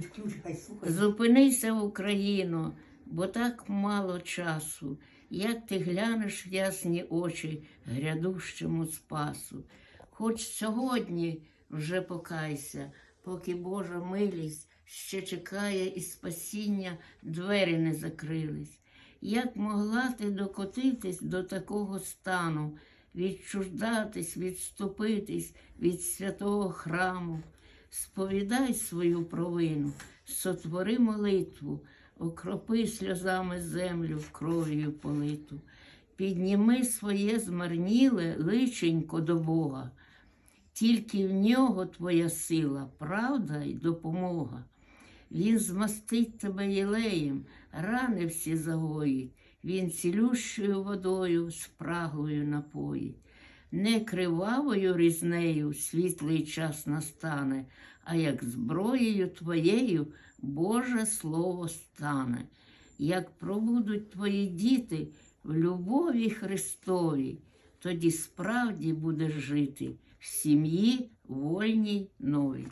відключи, хай слухай. Зупинися, Україно, бо так мало часу, як ти глянеш в ясні очі грядущому спасу. Хоч сьогодні вже покайся, поки Божа милість ще чекає і спасіння двері не закрились. Як могла ти докотитись до такого стану, відчуждатись, відступитись від святого храму? Сповідай свою провину, сотвори молитву, окропи сльозами землю кров'ю политу, підніми своє змарніле личенько до Бога, тільки в нього твоя сила, правда й допомога. Він змастить тебе єлеєм, рани всі загоїть, він цілющою водою спраглою напоїть. Не кривавою різнею світлий час настане, а як зброєю твоєю Боже Слово стане. Як пробудуть твої діти в любові Христовій, тоді справді будеш жити в сім'ї вольній новій.